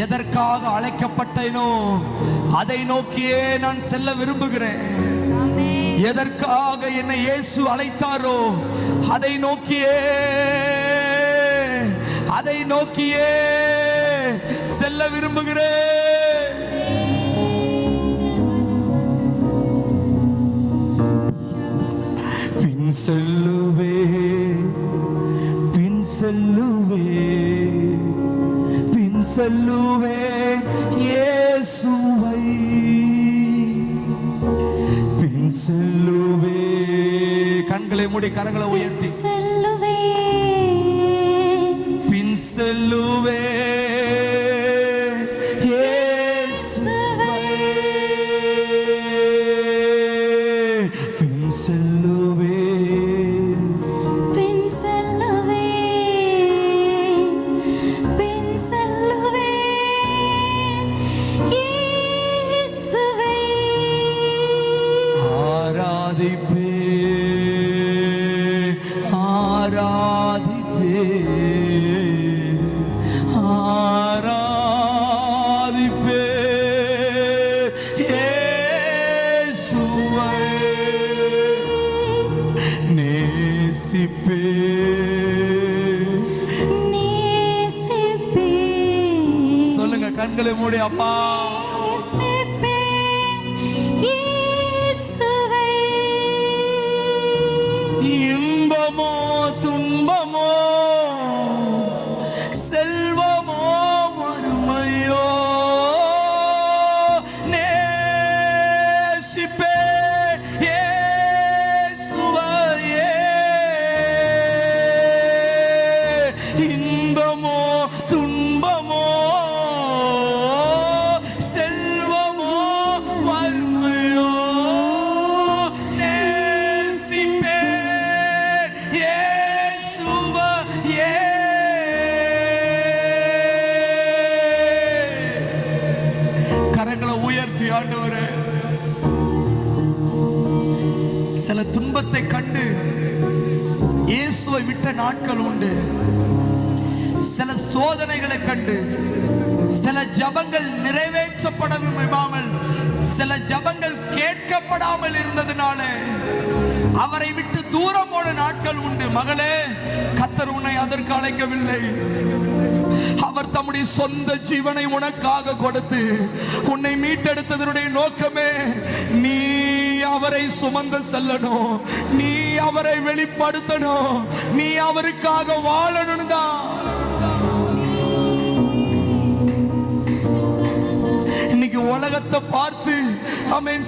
எதற்காக அழைக்கப்பட்டேனோ அதை நோக்கியே நான் செல்ல விரும்புகிறேன். எதற்காக என்னை இயேசு அழைத்தாரோ அதை நோக்கியே அதை நோக்கியே செல்ல விரும்புகிறேன். பின் செல்லுவே பின் செல்லுவே. பின் செல்லுவே இயேசுவை. பின் செல்லுவே. கண்களை மூடி கரங்களை உயர்த்தி. செல்லுவே. பின் செல்லுவே சொல்லுங்க கண்களை மூடி அப்பா. நேசிப்பே இயேசுவையே. இன்பமோ துன்பமோ செல்வமோ வறுமையோ நேசிப்பே இயேசுவையே. கரங்களை உயர்த்தி ஆண்டவரே சில துன்பத்தை கண்டு இயேசுவை விட்ட நாட்கள் உண்டு. சில சோதனைகளை கண்டு சில ஜபங்கள் நிறைவேற்றப்படாமல் சில ஜபங்கள் கேட்கப்படாமல் இருந்ததுனால அவரை விட்டு தூரம் போன நாட்கள் உண்டு. மகளே கத்தர் உன்னை அதற்கு அழைக்கவில்லை. அவர் தம்முடைய சொந்த ஜீவனை உனக்காக கொடுத்து உன்னை மீட்டெடுத்ததனுடைய நோக்கமே நீ அவரை சுமந்து செல்லணும். நீ அவரை வெளிப்படுத்தணும். நீ அவருக்காக வாழணும் தான். இன்னைக்கு உலகத்தை பார்த்து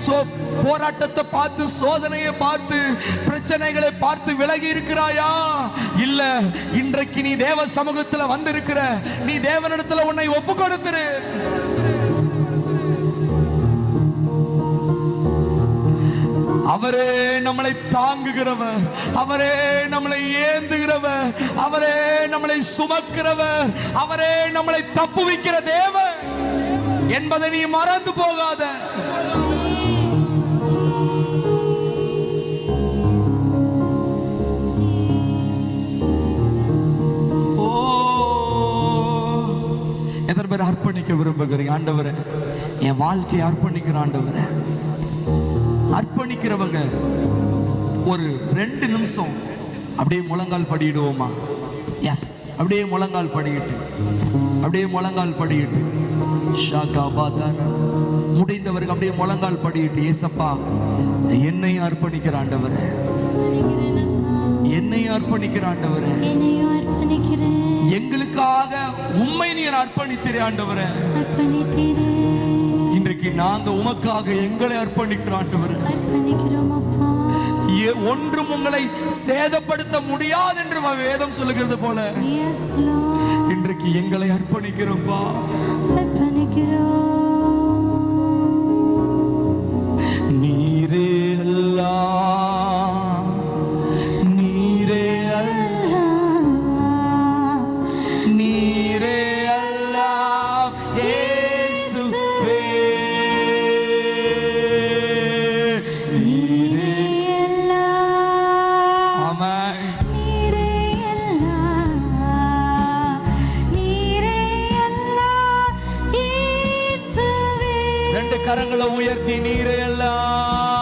சோ போராட்டத்தை பார்த்து சோதனையை பார்த்து பிரச்சனைகளை பார்த்து விலகி இருக்கிறாயா? இல்ல இன்றைக்கு நீ தேவ சமூகத்துல வந்திருக்கிற நீ தேவனிடத்துல உன்னை ஒப்பு கொடுத்துரு அவரே நம்மளை தாங்குகிறவர். அவரே நம்மளை ஏந்துகிறவர். அவரே நம்மளை சுமக்கிறவர். அவரே நம்மளை தப்புவிக்கிற தேவர். என்பதை நீ மறந்து போகாத. ஓ எத்தனை பேர் அர்ப்பணிக்க விரும்புகிறீங்க? ஆண்டவரே என் வாழ்க்கையை அர்ப்பணிக்கிற ஆண்டவரே. அர்ப்பணிக்கிறவங்க ஒரு ரெண்டு நிமிஷம் அப்படியே முழங்கால் படியிடுவோமா? எஸ் அப்படியே முழங்கால் படியிட்டு அப்படியே முழங்கால் படியிட்டு ஷாக்கா பாதாரா முடிந்தவருக்கு அப்படியே முழங்கால் படியிட்டு ஏசப்பா என்னையும் அர்ப்பணிக்கிற ஆண்டவரே. என்னையும் அர்ப்பணிக்கிற ஆண்டவரே. எங்களுக்காக உண்மை நீர் அர்ப்பணித்திரே ஆண்டவரே. அர்ப்பணித்தீரே. இன்றைக்கு நாங்க உமக்காக எங்களை அர்ப்பணிக்கிறோம் ஆண்டவரே அர்ப்பணிக்கிறோம் அப்பா. ஒன்றும் உங்களை சேதப்படுத்த முடியாது என்று வேதம் சொல்லுகிறது போல. இன்றைக்கு எங்களை அர்ப்பணிக்கிறோம்ப்பா அர்ப்பணிக்கிறோம். கரங்களை உயர்த்தி நீரே எல்லாம்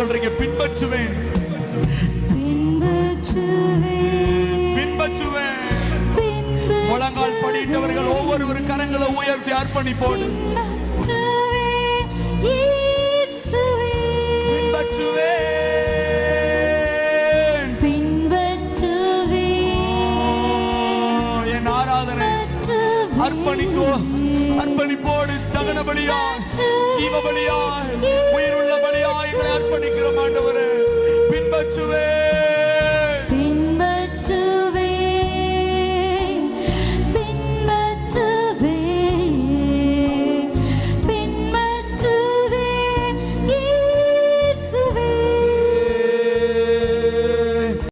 சொல்றீங்க பின்பற்றுவேன். பின்பற்றுவேன். முழங்கால் படிட்டவர்கள் ஒவ்வொரு கரங்களை உயர்த்தி அர்ப்பணிப்போடு. அர்ப்பணிக்கோ அர்ப்பணிப்போடு தகன பலியாய் ஜீவ பலியாய் உயிருள்ள பலி அர்ப்பணிக்கிறோம் ஆண்டவரே. பின்பற்றுவேன்